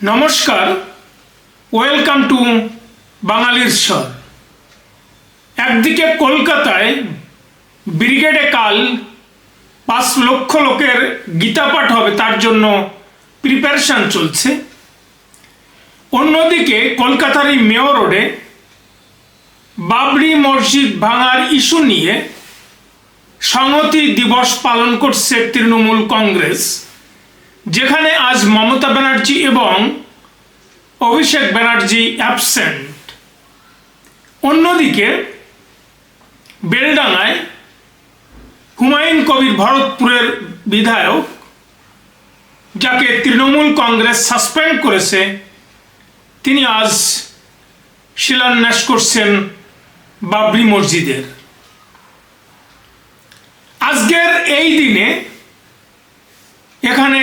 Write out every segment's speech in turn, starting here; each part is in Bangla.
নমস্কার, ওয়েলকাম টু বাঙালির স্বর। একদিকে কলকাতায় ব্রিগেডে কাল পাঁচ লক্ষ লোকের গীতা পাঠ হবে, তার জন্য প্রিপারেশন চলছে। অন্যদিকে কলকাতার এই মেয়র রোডে বাবরি মসজিদ ভাঙার ইস্যু নিয়ে সংহতি দিবস পালন করছে তৃণমূল কংগ্রেস। যেখানে আজ মমতা ব্যানার্জি এবং অভিষেক ব্যানার্জি অ্যাবসেন্ট অন্যদিকে বেলডাঙায় হুমায়ুন কবির ভরতপুরের বিধায়ক, যাকে তৃণমূল কংগ্রেস সাসপেন্ড করেছে, তিনি আজ শিলান্যাস করছেন বাবরি মসজিদের। আজকের এই দিনে এখানে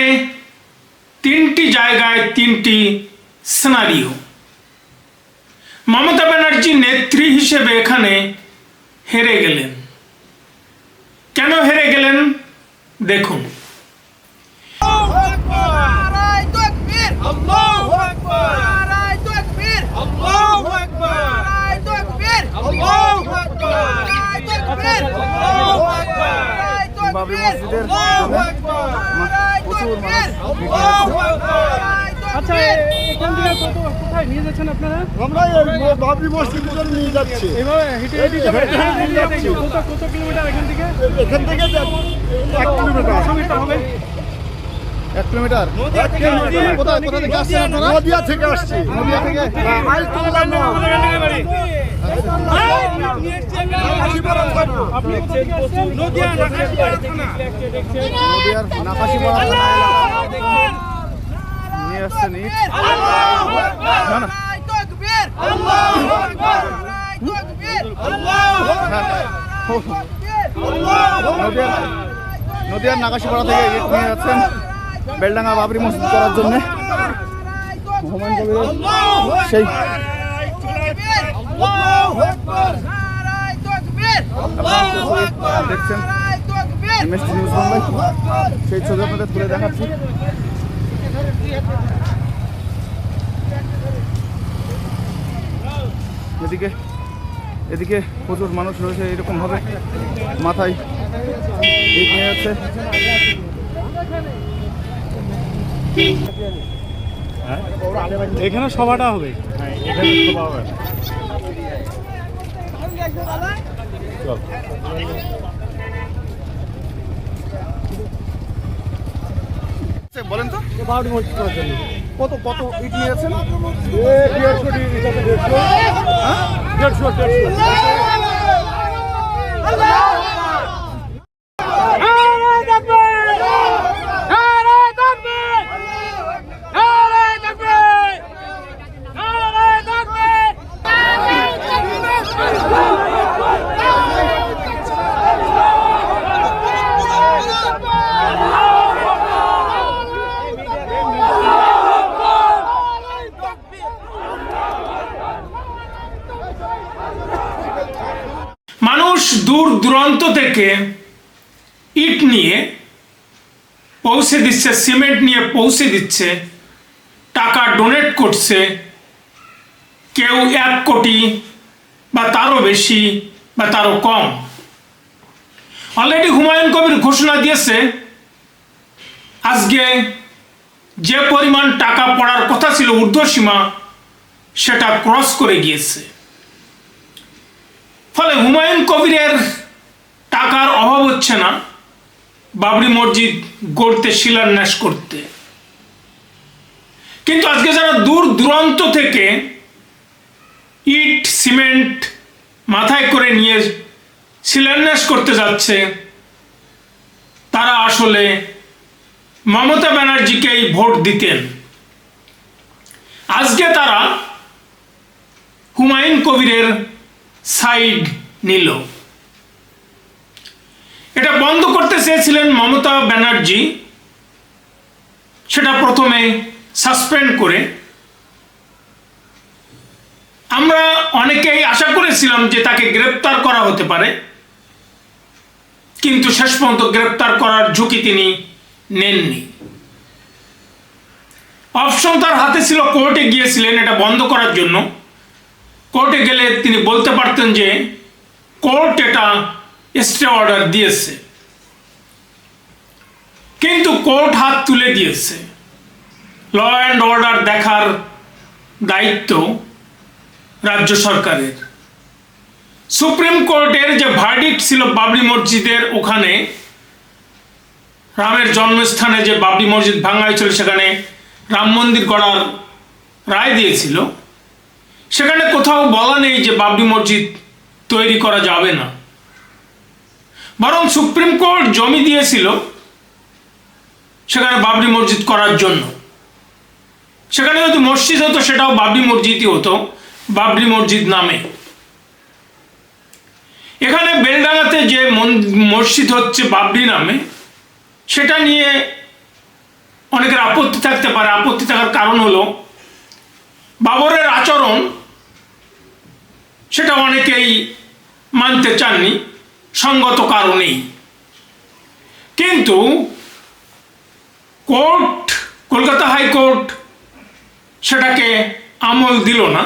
তিনটি জায়গায় তিনটি সিনারিও মমতা ব্যানার্জি নেত্রী হিসেবে এখানে হেরে গেলেন। কেন হেরে গেলেন? দেখুন। বাবরি মসজিদের আল্লাহু আকবার নারায় প্রচুর মানুষ তাকবীর আল্লাহু আকবার নারায় আচ্ছা এখান থেকে কত কোথায় নিয়ে যাচ্ছেন আপনারা? আমরা বাবরি মসজিদের জন্য নিয়ে যাচ্ছি। এভাবে হেঁটে হেঁটে যাবেন? হেঁটে হেঁটে নিয়ে যাচ্ছি। কত কত কিলোমিটার এখান থেকে? এখান থেকে এক কিলোমিটার। হবে। এক কিলোমিটার? কোথা কোথা থেকে আসছেন আপনারা? নদিয়া থেকে আসছি। নদিয়া থেকে? নিয়ে আসছেন না না নদিয়ার নাকাশিপাড়া থেকে ইট নিয়ে যাচ্ছেন বেলডাঙ্গা বাবরি মসজিদ করার জন্য। হুমায়ুন সেই আল্লাহু আকবার নারায় তাকবীর আপনারা দেখছেন? এমএসটি নিউজ সেই ছবি আপনাদের তুলে দেখাচ্ছি। এদিকে এদিকে প্রচুর মানুষ রয়েছে এরকম ভাবে মাথায় নিয়ে যাচ্ছে এখানে সভাটা হবে। আচ্ছা, বলেন তো। বারোটি মসজিদ করার জন্য। কত কত ইট নিয়ে যাচ্ছেন? দেড়শো দেড়শো। মানুষ থেকে ইট নিয়ে পৌঁছে দিচ্ছে, সিমেন্ট নিয়ে পৌঁছে দিচ্ছে, টাকা ডোনেট করছে, কেউ এক কোটি বা তারও বেশি বা তারও কম। অলরেডি হুমায়ুন কবির ঘোষণা দিয়েছে, আজকে যে পরিমাণ টাকা পড়ার কথা ছিল ঊর্ধ্বসীমা, সেটা ক্রস করে গিয়েছে। ফলে হুমায়ুন কবিরের টাকার অভাব হচ্ছে না। বাবরি মসজিদ গড়তে, শিলান্যাস করতে। কিন্তু আজকে যারা দূর দূরান্ত থেকে ইট, সিমেন্ট মাথায় করে নিয়ে শিলান্যাস করতে যাচ্ছে, তারা আসলে মমতা ব্যানার্জিকেই ভোট দিতেন। আজকে তারা হুমায়ুন কবিরের সাইড নিল। এটা বন্ধ করতে চেয়েছিলেন মমতা ব্যানার্জি। সেটা প্রথমে সাসপেন্ড করে। আমরা অনেকেই আশা করেছিলাম যে তাকে গ্রেপ্তার করা হতে পারে। কিন্তু শেষ পর্যন্ত গ্রেপ্তার করার ঝুঁকি তিনি নেননি। অপশন তার হাতে ছিল, কোর্টে গিয়েছিলেন, এটা বন্ধ করার জন্য। কোর্টে গেলে তিনি বলতে পারতেন যে, কোর্ট এটা স্টে অর্ডার দিয়েছে। কিন্তু কোর্ট হাত তুলে দিয়েছে। ল অ্যান্ড অর্ডার দেখার দায়িত্ব রাজ্য সরকারের। সুপ্রিম কোর্টের যে ভার্ডিক্ট ছিল বাবরি মসজিদের ওখানে, রামের জন্মস্থানে যে বাবরি মসজিদ ভাঙা হয়েছিল সেখানে রাম মন্দির গড়ার রায় দিয়েছিল। সেখানে কোথাও বলা নেই যে বাবরি মসজিদ তৈরি করা যাবে না। বরং সুপ্রিম কোর্ট জমি দিয়েছিল সেখানে বাবরি মসজিদ করার জন্য। সেখানে যদি মসজিদ হতো, সেটাও বাবরি মসজিদই হতো, বাবরি মসজিদ নামে। এখানে বেলডাঙ্গাতে যে মসজিদ হচ্ছে বাবরি নামে, সেটা নিয়ে অনেকের আপত্তি থাকতে পারে। আপত্তি থাকার কারণ হলো, বাবরের আচরণ, সেটা অনেকেই মানতে চাননি। সঙ্গত কারণেই। কিন্তু কোর্ট, কলকাতা হাইকোর্ট সেটাকে আমল দিল না।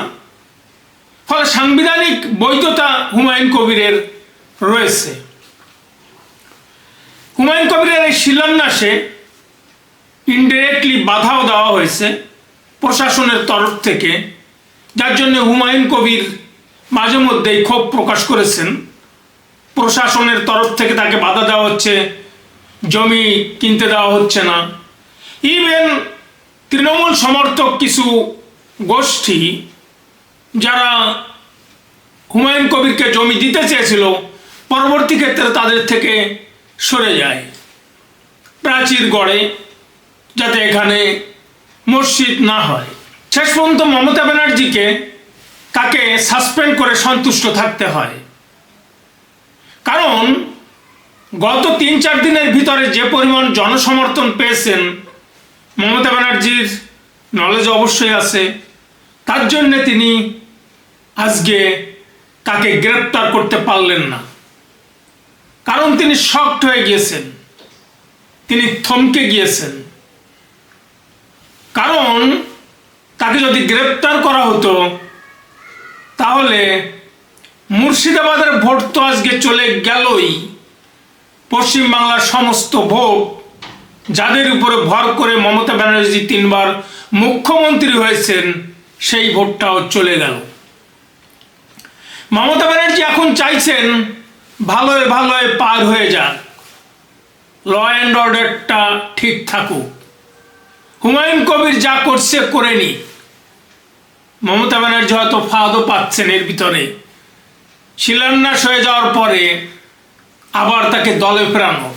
ফলে সাংবিধানিক বৈধতা হুমায়ুন কবিরের রয়েছে। হুমায়ুন কবিরের এই শিলান্যাসে ইনডিরেক্টলি বাধাও দেওয়া হয়েছে প্রশাসনের তরফ থেকে। যার জন্য হুমায়ুন কবির মাঝে মধ্যেই ক্ষোভ প্রকাশ করেছেন। প্রশাসনের তরফ থেকে তাকে বাধা দেওয়া হচ্ছে, জমি কিনতে দেওয়া হচ্ছে না। ইভেন তৃণমূল সমর্থক কিছু গোষ্ঠী যারা হুমায়ুন কবিরকে জমি দিতে চেয়েছিল, পরবর্তী ক্ষেত্রে তাদের থেকে সরে যায়। প্রাচীর গড়ে যাতে এখানে মসজিদ না হয়। শেষ পর্যন্ত মমতা ব্যানার্জিকে তাকে সাসপেন্ড করে সন্তুষ্ট থাকতে হয়। কারণ গত তিন চার দিনের ভিতরে যে পরিমাণ জনসমর্থন পেয়েছেন মমতা ব্যানার্জির নলেজ অবশ্যই আছে, তার জন্যে তিনি আজকে তাকে গ্রেপ্তার করতে পারলেন না। কারণ তিনি শক্ট হয়ে গিয়েছেন, তিনি থমকে গিয়েছেন। কারণ তাকে যদি গ্রেপ্তার করা হতো, তাহলে মুর্শিদাবাদের ভোট তো আজকে চলে গেলই। পশ্চিমবাংলার সমস্ত ভোট যাদের উপরে ভর করে মমতা ব্যানার্জি তিনবার মুখ্যমন্ত্রী হয়েছেন, সেই ভোটটাও চলে গেল। মমতা ব্যানার্জি এখন চাইছেন ভালোয় ভালোয় পার হয়ে যাক। ল অ্যান্ড অর্ডারটা ঠিক থাকুক। হুমায়ুন কবির যা করছে করে নি মমতা ব্যানার্জি হয়তো ফাঁদও পাচ্ছেন এর ভিতরে। শিলান্যাস হয়ে যাওয়ার পরে আবার তাকে দলে ফেরানো।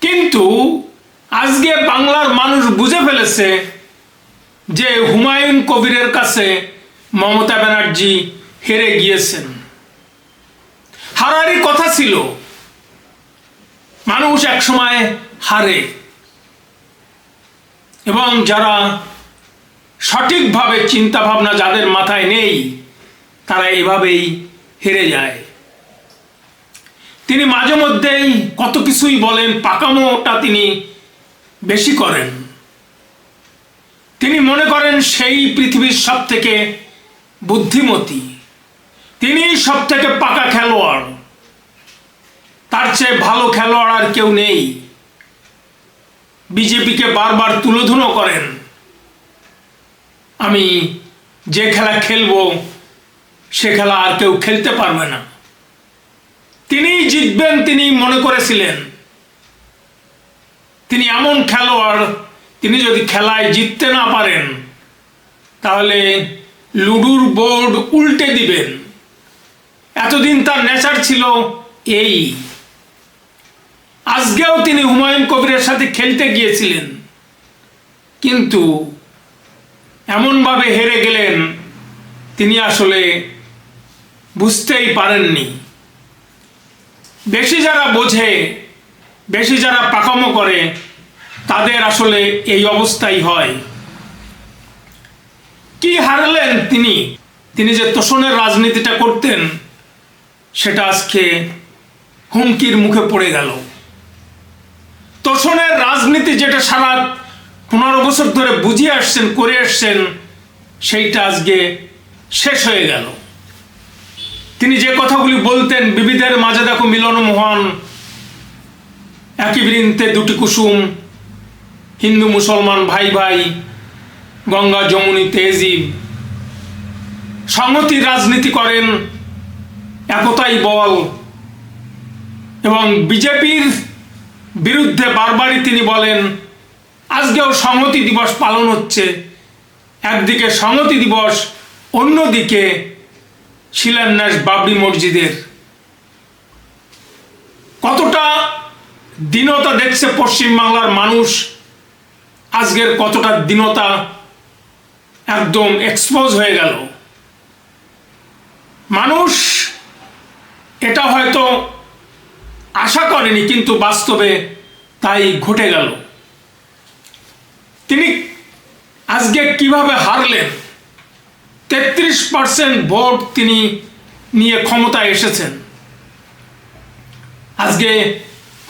কিন্তু আজকে বাংলার মানুষ বুঝে ফেলেছে যে হুমায়ুন কবিরের কাছে মমতা ব্যানার্জি হেরে গিয়েছেন। হারারই কথা ছিল, মানুষ একসময় হারে। এবং যারা সঠিকভাবে চিন্তা ভাবনা যাদের মাথায় নেই তারা এভাবেই হেরে যায়। তিনি মাঝে মধ্যেই কত কিছুই বলেন, পাকামোটা তিনি বেশি করেন। তিনি মনে করেন সেই পৃথিবীর সব থেকে বুদ্ধিমতী। তিনি সব থেকে পাকা খেলোয়াড়। তার চেয়ে ভালো খেলোয়াড় আর কেউ নেই। বিজেপিকে বারবার তুলোধুনো করেন। আমি যে খেলা খেলব সে খেলা আর কেউ খেলতে পারবে না। তিনি জিতবেন তিনি মনে করেছিলেন। তিনি এমন খেলোয়াড়, তিনি যদি খেলায় জিততে না পারেন, তাহলে লুডুর বোর্ড উল্টে দিবেন। এতদিন তার নেচার ছিল এই। আজকেও তিনি হুমায়ুন কবিরের সাথে খেলতে গিয়েছিলেন। কিন্তু এমনভাবে হেরে গেলেন, তিনি আসলে বুঝতেই পারেননি। বেশি যারা বোঝে, বেশি যারা পাকামো করে, তাদের আসলে এই অবস্থাই হয়। কি হারলেন তিনি? তিনি যে তোষণের রাজনীতিটা করতেন, সেটা আজকে হুমকির মুখে পড়ে গেল। তোষণের রাজনীতি যেটা সারা পনেরো বছর ধরে বুঝিয়ে আসছেন, করে আসছেন, সেইটা আজকে শেষ হয়ে গেল। তিনি যে কথাগুলি বলতেন বিবিধের মাঝে দেখো মিলন মোহন একই বৃন্তে দুটি কুসুম, হিন্দু, মুসলমান, ভাই ভাই, গঙ্গা, যমুনি তেজিব সংহতির রাজনীতি করেন, একতাই বল। এবং বিজেপির বিরুদ্ধে বারবারই তিনি বলেন, আজকেও সংহতি দিবস পালন হচ্ছে। একদিকে সংহতি দিবস, অন্যদিকে শিলান্যাস বাবরি মসজিদের। কতটা দীনতা দেখছে পশ্চিমবাংলার মানুষ, আজকের কতটা দীনতা একদম এক্সপোজ হয়ে গেল। মানুষ এটা হয়তো আশা করেনি, কিন্তু বাস্তবে তাই ঘটে গেল। তিনি আজকে কীভাবে হারলেন? তেত্রিশ পার্সেন্ট ভোট তিনি নিয়ে ক্ষমতায় এসেছেন। আজকে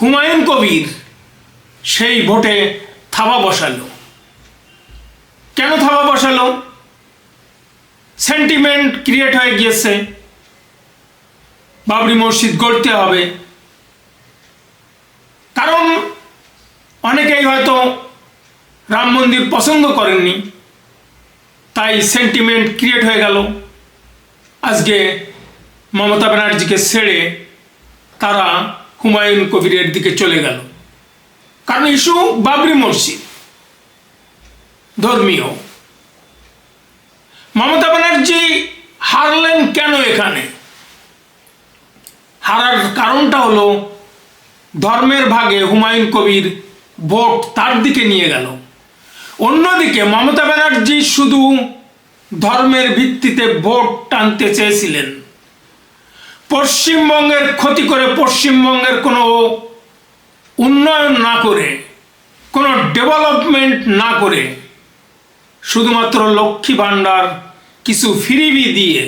হুমায়ুন কবির সেই ভোটে থাবা বসালো। কেন থাবা বসালো? সেন্টিমেন্ট ক্রিয়েট হয়ে গিয়েছে। বাবরি মসজিদ গড়তে হবে। কারণ অনেকেই হয়তো রাম মন্দির পছন্দ করেননি। তাই সেন্টিমেন্ট ক্রিয়েট হয়ে গেল। আজকে মমতা ব্যানার্জিকে ছেড়ে তারা হুমায়ুন কবিরের দিকে চলে গেল। কারণ ইস্যু বাবরি মসজিদ, ধর্মীয়। মমতা ব্যানার্জি হারলেন কেন এখানে? হারার কারণটা হলো ধর্মের ভাগে হুমায়ুন কবির ভোট তার দিকে নিয়ে গেল। অন্যদিকে মমতা ব্যানার্জি শুধু ধর্মের ভিত্তিতে ভোট টানতে চেয়েছিলেন। পশ্চিমবঙ্গের ক্ষতি করে পশ্চিমবঙ্গের কোনো উন্নয়ন না করে, কোনো ডেভেলপমেন্ট না করে, শুধুমাত্র লক্ষ্মী ভাণ্ডার কিছু ফিরিবি দিয়ে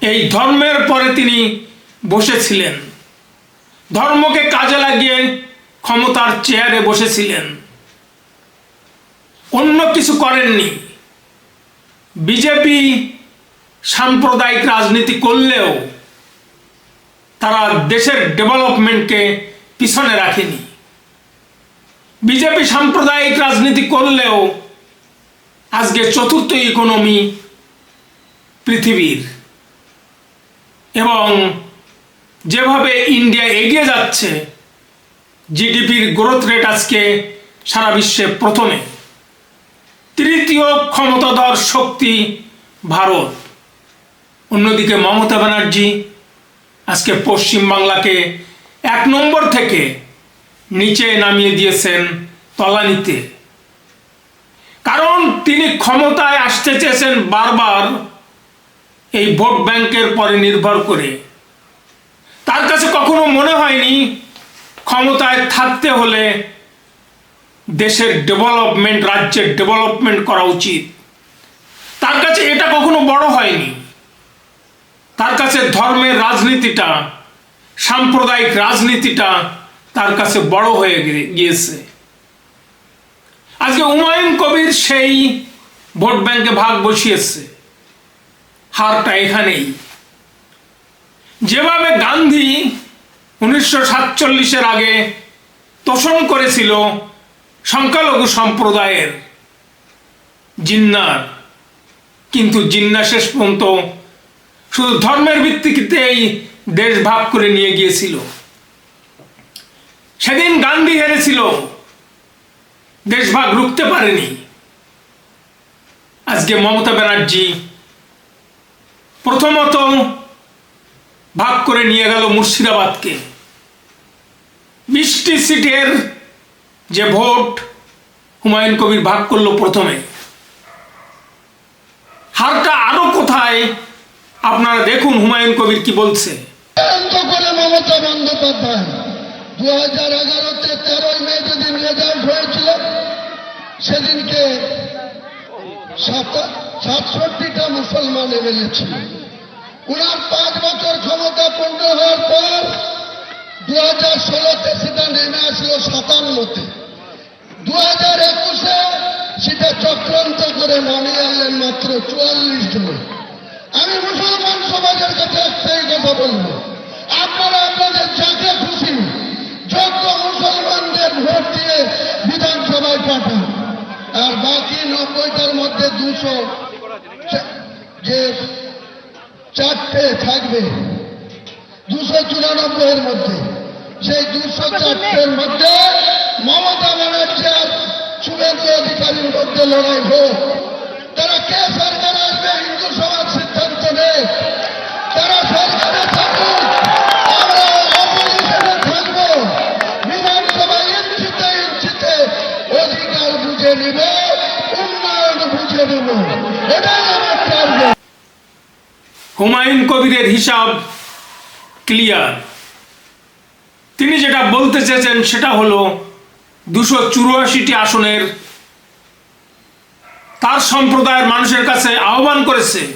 এই ধর্মের পরে তিনি বসেছিলেন। ধর্মকে কাজে লাগিয়ে ক্ষমতার চেয়ারে বসেছিলেন। অন্য কিছু করেননি। বিজেপি সাম্প্রদায়িক রাজনীতি করলেও তারা দেশের ডেভেলপমেন্টকে পিছনে রাখেনি। বিজেপি সাম্প্রদায়িক রাজনীতি করলেও আজকে চতুর্থ ইকোনমি পৃথিবীর। এবং যেভাবে ইন্ডিয়া এগিয়ে যাচ্ছে, জিডিপির গ্রোথ রেট আজকে সারা বিশ্বে প্রথমে। তৃতীয় ক্ষমতাধর শক্তি ভারত। অন্যদিকে মমতা ব্যানার্জি আজকে পশ্চিমবাংলাকে এক নম্বর থেকে নিচে নামিয়ে দিয়েছেন তলানিতে। কারণ তিনি ক্ষমতায় আসতে চেয়েছেন বারবার এই ভোট ব্যাংকের পরে নির্ভর করে। তার কাছে কখনো মনে হয়নি ক্ষমতায় থাকতে হলে দেশের ডেভেলপমেন্ট রাজ্যের ডেভেলপমেন্ট করা উচিত। তার কাছে এটা কখনো বড় হয়নি। তার কাছে ধর্মের রাজনীতিটা, সাম্প্রদায়িক রাজনীতিটা তার কাছে বড় হয়ে গিয়েছে। আজকে হুমায়ুন কবির সেই ভোট ব্যাংকে ভাগ বসিয়েছে। হারটা এখানেই। যেভাবে গান্ধী উনিশশো সাতচল্লিশের আগে তোষণ করেছিল সংখ্যালঘু সম্প্রদায়ের জিন্নার। কিন্তু জিন্না শেষ পর্যন্ত শুধু ধর্মের ভিত্তিতেই দেশ ভাগ করে নিয়ে গিয়েছিল। সেদিন গান্ধী হেরেছিল। দেশভাগ রুখতে পারেনি। আজকে মমতা ব্যানার্জি প্রথমত ভাগ করে নিয়ে গেল মুর্শিদাবাদকে। বিশটি সিটের যে ভোট হুমায়ুন কবির ভাগ করল প্রথমে। হারটা আরও কোথায়? আপনারা দেখুন হুমায়ুন কবির কি বলছে। মমতা বন্দ্যোপাধ্যায় দু হাজার এগারোতে তেরোই মে যেদিন রেজাল্ট হয়েছিল, সেদিনকে সাত- সাতষট্টিটা মুসলমান এমএলএ ছিল উনার পাঁচ বছর ক্ষমতা পূর্ণ হওয়ার পর দু হাজার ষোলোতে সেটা নেমে আসলো সাতান্নতে। দু হাজার একুশ করে নামিয়ে আনলেন মাত্র চুয়াল্লিশ জন। আমি মুসলমান সমাজের কাছে একটাই কথা বলব। আপনারা আপনাদের যাকে খুশি যোগ্য মুসলমানদের ভোট দিয়ে বিধানসভায় পাঠান। আর বাকি নব্বইটার মধ্যে দুশো যে চারটে থাকবে দুশো চুরানব্বইয়ের মধ্যে। সেই দুশো চারটের মধ্যে মমতা মধ্যে লড়াই হোক। তারা কে সরকার আসবে? হিন্দু সমাজ সিদ্ধান্ত নেই তারা সরকারে থাকব। ইঞ্চিতে ইঞ্চিতে অধিকার বুঝে উন্নয়ন বুঝে নিব। হুমায়ুন কবিরের হিসাব ক্লিয়ার তিনি যেটা বলতে চেয়েছেন সেটা হলো দুশো চুরাশিটি আসনের তার সম্প্রদায়ের মানুষের কাছে আহ্বান করেছে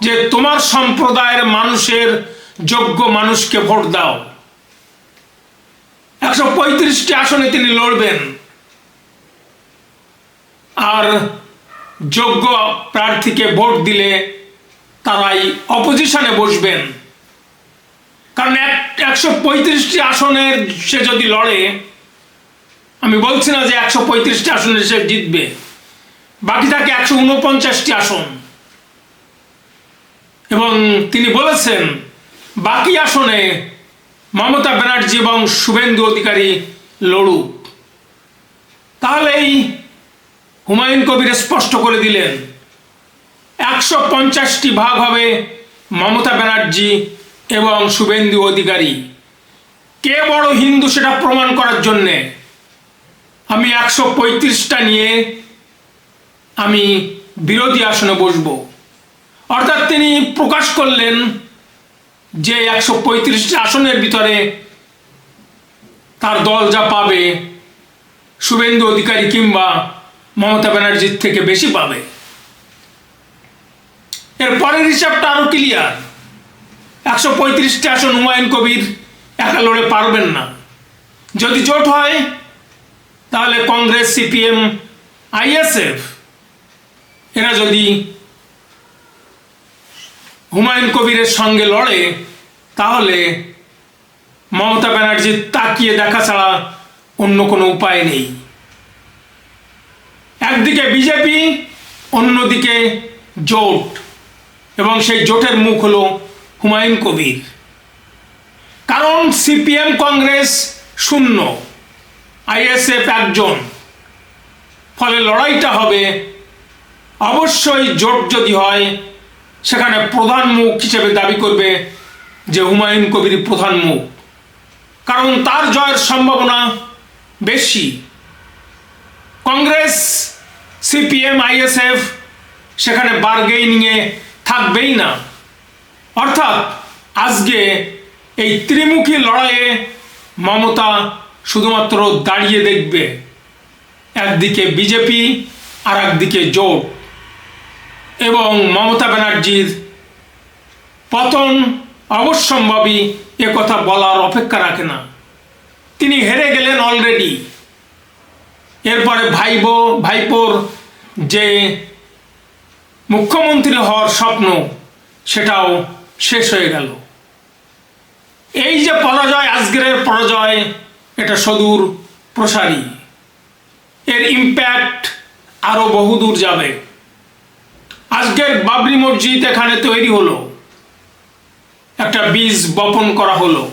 যে তোমার সম্প্রদায়ের মানুষের যোগ্য মানুষকে ভোট দাও। একশো পঁয়ত্রিশটি আসনে তিনি লড়বেন। আর যোগ্য প্রার্থীকে ভোট দিলে তারাই অপোজিশনে বসবেন। কারণ এক, একশো পঁয়ত্রিশটি আসনের সে যদি লড়ে, আমি বলছি না যে একশো পঁয়ত্রিশটি আসনে সে জিতবে। বাকি থাকে একশো উনপঞ্চাশটি আসন। এবং তিনি বলেছেন, বাকি আসনে মমতা ব্যানার্জি এবং শুভেন্দু অধিকারী লড়ুক। তাহলেই হুমায়ুন কবির স্পষ্ট করে দিলেন, একশো পঞ্চাশটি ভাগ হবে মমতা ব্যানার্জি এবং শুভেন্দু অধিকারী। কে বড় হিন্দু সেটা প্রমাণ করার জন্যে আমি একশো পঁয়ত্রিশটা নিয়ে আমি বিরোধী আসনে বসব। অর্থাৎ তিনি প্রকাশ করলেন যে একশো পঁয়ত্রিশটি আসনের ভিতরে তার দল যা পাবে, শুভেন্দু অধিকারী কিংবা মমতা ব্যানার্জির থেকে বেশি পাবে। এর পরের হিসাবটা আরও ক্লিয়ার একশো পঁয়ত্রিশটি আসন হুমায়ুন কবির একা লড়ে পারবেন না। যদি জোট হয়, তাহলে কংগ্রেস, সিপিএম, আইএসএফ এরা যদি হুমায়ুন কবিরের সঙ্গে লড়ে, তাহলে মমতা ব্যানার্জির তাকিয়ে দেখা ছাড়া অন্য কোনো উপায় নেই। একদিকে বিজেপি, অন্যদিকে জোট, এবং সেই জোটের মুখ হলো হুমায়ুন কবির। কারণ সিপিএম কংগ্রেস শূন্য, আইএসএফ একজন। ফলে লড়াইটা হবে অবশ্যই জোট যদি হয়, সেখানে প্রধান মুখ হিসেবে দাবি করবে যে হুমায়ুন কবির প্রধান মুখ। কারণ তার জয়ের সম্ভাবনা বেশি। কংগ্রেস, সিপিএম, আইএসএফ সেখানে বার্গেনিংয়ে থাকবেই না। অর্থাৎ আজকে এই ত্রিমুখী লড়াইয়ে মমতা শুধুমাত্র দাঁড়িয়ে দেখবে, একদিকে বিজেপি আর একদিকে জোট। এবং মমতা ব্যানার্জির পতন অবশ্যম্ভাবী এ কথা বলার অপেক্ষা রাখে না। তিনি হেরে গেলেন অলরেডি এরপরে ভাইবো, ভাইপোর যে মুখ্যমন্ত্রী হওয়ার স্বপ্ন, সেটাও শেষ হয়ে গেল। এই যে পরাজয়, আজকের পরাজয়, এটা সদূর প্রসারী। এর ইম্প্যাক্ট আরও বহুদূর যাবে। আজকের বাবরি মসজিদ এখানে তৈরি হলো। একটা বীজ বপন করা হলো।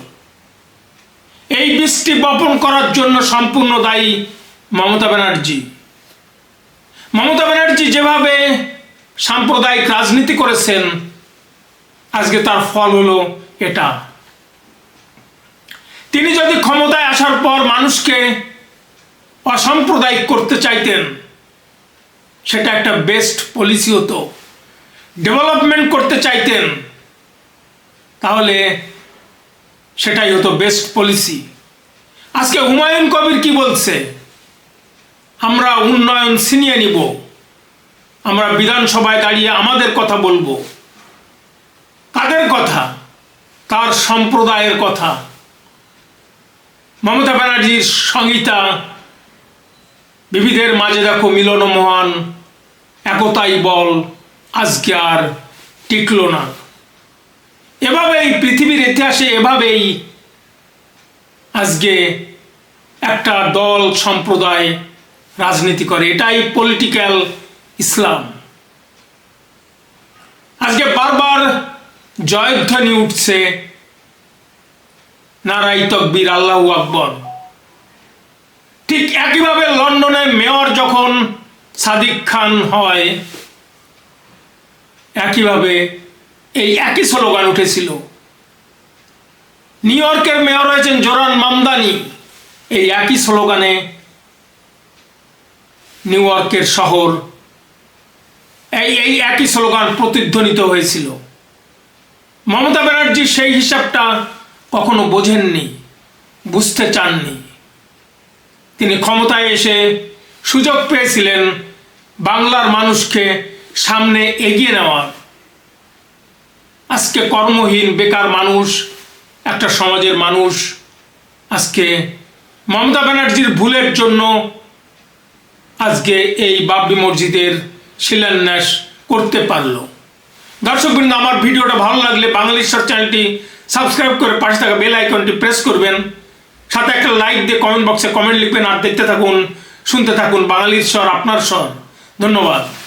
এই বীজটি বপন করার জন্য সম্পূর্ণ দায়ী মমতা ব্যানার্জি। মমতা ব্যানার্জি যেভাবে সাম্প্রদায়িক রাজনীতি করেছেন, আজকে তার ফল হলো এটা। তিনি যদি ক্ষমতায় আসার পর মানুষকে অসাম্প্রদায়িক করতে চাইতেন সেটা একটা বেস্ট পলিসি হতো। ডেভেলপমেন্ট করতে চাইতেন, তাহলে সেটাই হতো বেস্ট পলিসি আজকে হুমায়ুন কবির কি বলছে? আমরা উন্নয়ন ছিনিয়ে নিব। আমরা বিধানসভায় দাঁড়িয়ে আমাদের কথা বলব। কাদের কথা? তার সম্প্রদায়ের কথা। মমতা ব্যানার্জির সংহিতা বিবিধের মাঝে দেখো মিলন মহান একতাই বল, আজকে আর টিকল না। এভাবেই, পৃথিবীর ইতিহাসে এভাবেই আজকে একটা দল, সম্প্রদায় রাজনীতি করে। এটাই পলিটিক্যাল ইসলাম। আজকে বারবার জয়ধ্বনি উঠছে নারাই তকবীর, আল্লাহু আকবর। ঠিক একইভাবে লন্ডনে মেয়র যখন সাদিক খান হয়, একইভাবে এই একই স্লোগান উঠেছিল। নিউ ইয়র্কের মেয়র হয়েছেন জোরান মামদানি। এই একই স্লোগানে নিউ ইয়র্কের শহর এই এই একই স্লোগান প্রতিধ্বনিত হয়েছিল। মমতা ব্যানার্জি সেই হিসাবটা কখনো বোঝেননি, বুঝতে চাননি। তিনি ক্ষমতায় এসে সুযোগ পেয়েছিলেন বাংলার মানুষকে সামনে এগিয়ে নেওয়ার আজকে কর্মহীন, বেকার মানুষ, একটা সমাজের মানুষ, আজকে মমতা ব্যানার্জির ভুলের জন্য আজকে এই বাবরি মসজিদের শিলান্যাস করতে পারল। দর্শকবৃন্দ আমার ভিডিওটা ভালো লাগলে বাংলাদেশের চ্যানেলটি সাবস্ক্রাইব করে পাশে থাকা বেল আইকনটি প্রেস করবেন। সাথে একটা লাইক দিয়ে কমেন্ট বক্সে কমেন্ট লিখবেন আর দেখতে থাকুন, শুনতে থাকুন বাঙালির স্বর, আপনার স্বর। ধন্যবাদ।